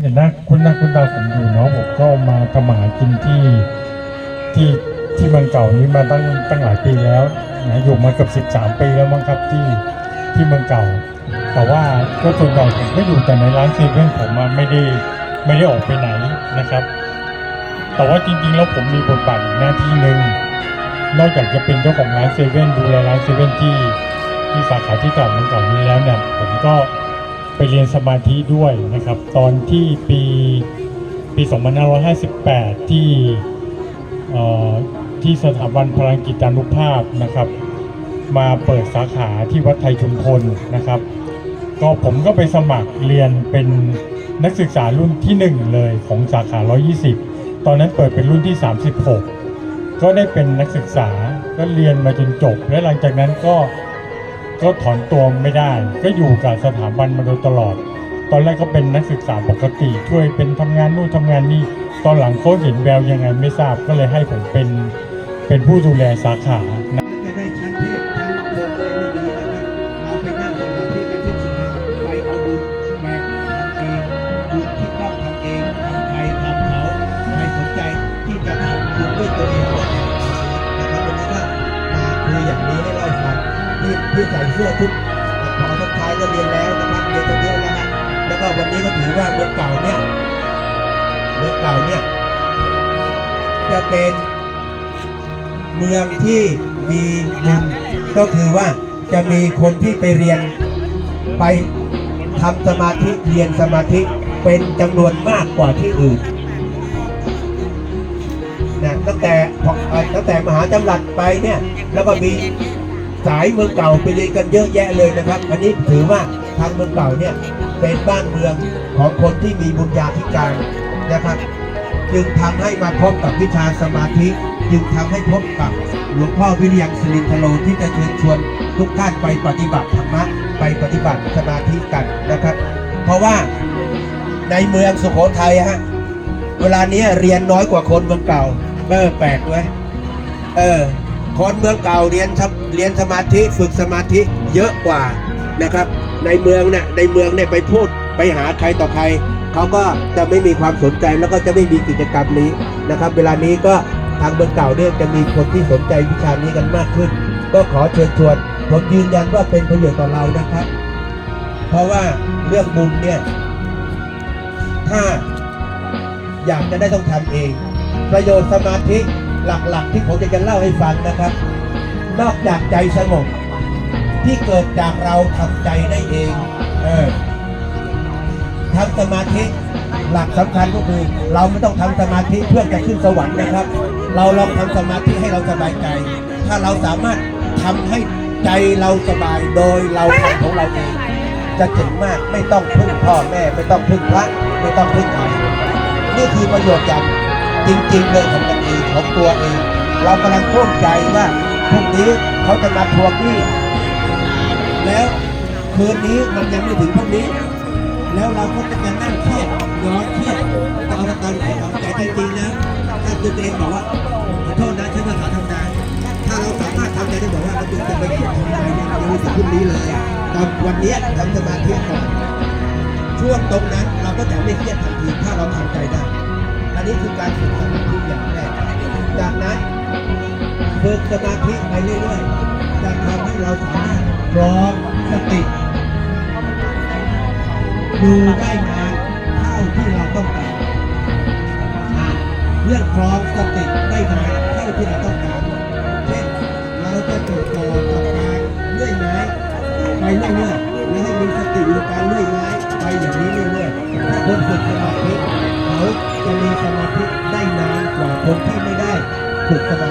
เห็นหน้าคุณหน้าคุณตาผมอยู่เนาะผมก็มาทำมาหากินที่ที่ที่เมืองเก่านี้มาตั้งตั้งหลายปีแล้วนะอยู่มาเกือบ13 ปีแล้วมั้งครับที่ที่เมืองเก่า แต่ว่าก็ส่วนใหญ่ผมก็อยู่แต่ในร้านเซเว่นผมมาไม่ได้ไม่ได้ออกไปไหนนะครับ แต่ว่าจริงๆแล้วผมมีบทบาทอีกหน้าที่หนึ่งนอกจากจะเป็นเจ้าของร้านเซเว่นดูแลร้านเซเว่นที่ที่สาขาที่เก่าเมืองเก่านี้แล้วเนี่ยผมก็ ไปเรียนสมาธิด้วยนะครับ ตอนที่ปีปี2558 ที่ที่สถาบันพลังกิจานุภาพนะครับ มาเปิดสาขาที่วัดไทยชุมพลนะครับ ก็ผมก็ไปสมัครเรียนเป็นนักศึกษารุ่นที่ 1 เลยของสาขา 120 ตอนนั้นเปิดเป็นรุ่นที่ 36 ก็ได้เป็นนักศึกษาก็เรียนมาจนจบ และหลังจากนั้นก็ ก็ถอนตัวไม่ได้ ก็อยู่กับสถาบันมาโดยตลอด ตอนแรกก็เป็นนักศึกษาปกติ ช่วยเป็นทำงานนู่นทำงานนี่ตอนหลังเขาเห็นแววยังไงไม่ทราบก็เลยให้ผมเป็นเป็นผู้ดูแลสาขานะจะได้ชั้นเทพชั้นเดินเลยไม่ดีนะครับเราไปนั่งสมาธิกันที่สุดไปเอาบุญแบกทำเองบุญที่ต้องทำเองทำใครทำเขาใครสนใจที่จะทำบุญด้วยตัวเองนะครับวันนี้ก็มาคุยอย่างนี้ให้ ที่ที่ใส่เสื้อทุกพอทุกท้ายก็เรียนแล้วนะครับเรียนตัวเดียวแล้วนะแล้วก็วันนี้ก็ถือว่าเมืองเก่าเนี่ยเมืองเก่าเนี่ยจะเป็นเมืองที่มีบุญก็คือว่าจะมีคนที่ไปเรียนไปทำสมาธิเรียนสมาธิเป็นจำนวนมากกว่าที่อื่นนะตั้งแต่ตั้งแต่มหาจำรัดไปเนี่ยแล้วก็มี สายเมืองเก่าไปเรียนกันเยอะแยะเลยนะครับ อันนี้ถือว่าทางเมืองเก่าเนี่ยเป็นบ้านเมืองของคนที่มีบุญญาธิการนะครับ จึงทำให้มาพบกับวิชาสมาธิ จึงทำให้พบกับหลวงพ่อวิริยังสิรินทโลที่จะเชิญชวนทุกท่านไปปฏิบัติธรรมะไปปฏิบัติสมาธิกันนะครับ เพราะว่าในเมืองสุโขทัยฮะเวลานี้เรียนน้อยกว่าคนเมืองเก่าเออแปลกด้วยเออ คนเมืองเก่าเรียนเรียนสมาธิฝึกสมาธิเยอะกว่านะครับ ในเมืองเนี่ยในเมืองเนี่ยไปพูดไปหาใครต่อใครเขาก็จะไม่มีความสนใจแล้วก็จะไม่มีกิจกรรมนี้นะครับ เวลานี้ก็ทางเมืองเก่าเนี่ยจะมีคนที่สนใจวิชานี้กันมากขึ้น ก็ขอเชิญชวนผมยืนยันว่าเป็นประโยชน์ต่อเรานะครับ เพราะว่าเรื่องบุญเนี่ย ถ้าอยากจะได้ต้องทำเอง ประโยชน์สมาธิ หลักๆ ที่ผมจะเล่าให้ฟังนะครับ นอกจากใจสงบที่เกิดจากเราทำใจได้เองเออทำสมาธิหลักสำคัญก็คือเราไม่ต้องทำสมาธิเพื่อจะขึ้นสวรรค์นะครับ เราลองทำสมาธิให้เราสบายใจ ถ้าเราสามารถทำให้ใจเราสบายโดยเราทำของเราเองจะเจ๋งมากไม่ต้องพึ่งพ่อแม่ ไม่ต้องพึ่งพระไม่ต้องพึ่งใครนี่คือประโยชน์อย่าง จริงๆเลยของตัวเองของตัวเอง เรากำลังร่วมใจว่าพรุ่งนี้เขาจะมาทวงหนี้แล้วคืนนี้มันยังไม่ถึงพรุ่งนี้ แล้วเราก็จะนั่งเครียดย้อนเครียดจะเอาตอนไหนเอาแต่จริงๆนะถ้าตัวเองบอกว่าขอโทษนะฉันภาษาธรรมดาถ้าเราสามารถทำใจได้บอกว่าเราจะไปคิดทำไมเนี่ยยังไม่ถึงพรุ่งนี้เลยตอนวันนี้ยทำสมาธิก่อนช่วงตรงนั้นเราก็จะไม่เครียดทันทีถ้าเราทำใจได้ อันนี้คือการฝึกสมาธิอย่างแรก จากนั้นฝึกสมาธิไปเรื่อยๆจะทำให้เราสามารถพร้อมสติดูได้นานเท่าที่เราต้องการเรื่องครองสติได้นานเท่าที่เราต้องการเช่นเราจะจดจ่อกับการเลื่อยไม้ไปเรื่อยๆและให้มีสติอยู่กับการเลื่อยไม้ไปอย่างนี้เรื่อยๆถ้าคนฝึกสมาธิ เ